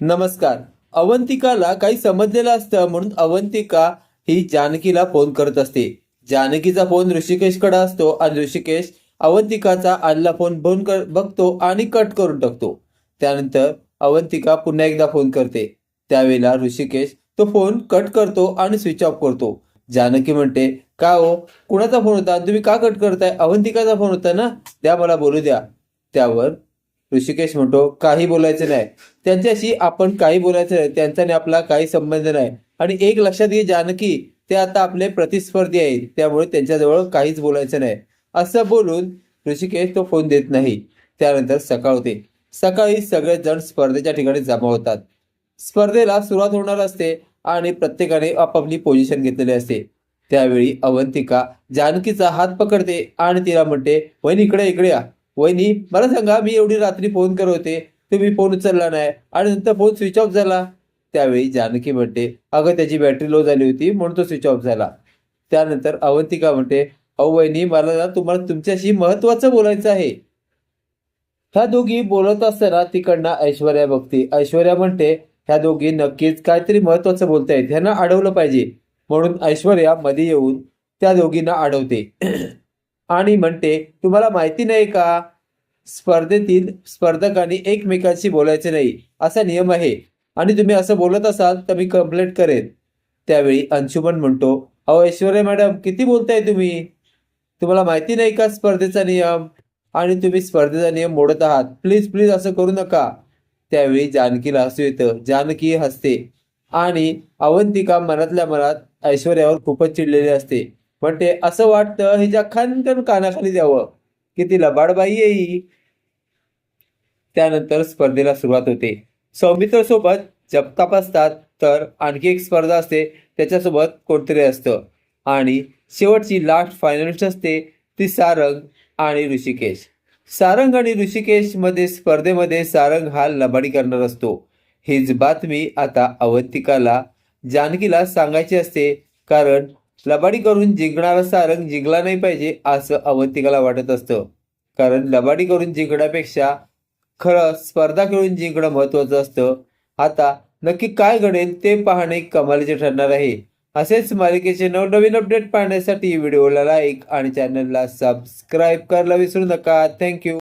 नमस्कार. अवंतिकाला काही समजलेलं असतं म्हणून अवंतिका ही जानकीला फोन करत असते. जानकीचा फोन ऋषिकेशकडे असतो आणि ऋषिकेश अवंतिकाचा आलेला फोन फोन कर बघतो आणि कट करून टाकतो. त्यानंतर अवंतिका पुन्हा एकदा फोन करते. त्यावेळेला ऋषिकेश तो फोन कट करतो आणि स्विच ऑफ करतो. जानकी म्हणते का हो? कुणाचा फोन होता? तुम्ही का कट करताय? अवंतिकाचा फोन होता ना? त्या मला बोलू द्या. त्यावर ऋषिकेश म्हणतो काही बोलायचं नाही. त्यांच्याशी आपण काही बोलायचं नाही त्यांचा आपला काही संबंध नाही. आणि एक लक्षात घे जानकी ते आता आपले प्रतिस्पर्धी आहेत त्यामुळे त्यांच्याजवळ काहीच बोलायचं नाही. असं बोलून ऋषिकेश तो फोन देत नाही. त्यानंतर सकाळ होते. सकाळी सगळेजण स्पर्धेच्या ठिकाणी जमा होतात. स्पर्धेला सुरुवात होणार असते आणि प्रत्येकाने आपापली पोझिशन घेतलेली असते. त्यावेळी अवंतिका जानकीचा हात पकडते आणि तिला म्हणते वहिनी इकडे इकडे या. वहिनी मला सांगा मी एवढी रात्री फोन करत होते. तुम्ही फोन उचलला नाही. आणि नंतर फोन स्विच ऑफ झाला. त्यावेळी जानकी म्हणते अगं त्याची बॅटरी लो झाली होती म्हणून तो स्विच ऑफ झाला. त्यानंतर अवंतिका म्हणते अहो वहिनी मला ना तुम्हाला तुमच्याशी महत्वाचं बोलायचं आहे. ह्या दोघी बोलत असताना तिकडनं ऐश्वर्या बघते. ऐश्वर्या म्हणते ह्या दोघी नक्कीच काहीतरी महत्वाचं बोलतायत. ह्यांना अडवलं पाहिजे. म्हणून ऐश्वर्या मध्ये येऊन त्या दोघींना अडवते. आणि म्हणते तुम्हाला माहिती नाही का? स्पर्धेतील स्पर्धकांनी एकमेकांशी बोलायचे नाही. असा नियम आहे. आणि तुम्ही असं बोलत असाल तर मी कंप्लेंट करेन. त्यावेळी अंशुमन म्हणतो अहो ऐश्वर्या मॅडम किती बोलताय तुम्ही? तुम्हाला माहिती नाही का स्पर्धेचा नियम? आणि तुम्ही स्पर्धेचा नियम मोडत आहात. प्लीज प्लीज असं करू नका. त्यावेळी जानकीला हसू येतं. जानकी हसते. आणि अवंतिका मनातल्या मनात ऐश्वर्यावर खूपच चिडलेली असते. म्हणते असं वाटतं हिच्या खानकन कानाखाली द्यावं की ती लबाडबाई येई. त्यानंतर स्पर्धेला सुरुवात होते. सौमित्र सोबत जपताप असतात तर आणखी एक स्पर्धा असते त्याच्यासोबत कोणतरी असतं. आणि शेवटची लास्ट फायनलिस्ट असते ती सारंग आणि ऋषिकेश. सारंग आणि ऋषिकेशमध्ये स्पर्धेमध्ये सारंग हा लबाडी करणार असतो. हीच बातमी आता अवंतिकाला जानकीला सांगायची असते कारण लबाडी करून जिंकणारा सारंग जिंकला नाही पाहिजे असं अवंतिकाला वाटत असतं. कारण लबाडी करून जिंकण्यापेक्षा खरं स्पर्धा खेळून जिंकणं महत्वाचं असतं. आता नक्की काय घडेल ते पाहणे कमालीचे ठरणार आहे. असेच मालिकेचे नवनवीन अपडेट पाहण्यासाठी व्हिडिओला लाईक आणि चॅनलला सबस्क्राईब करायला विसरू नका. थँक्यू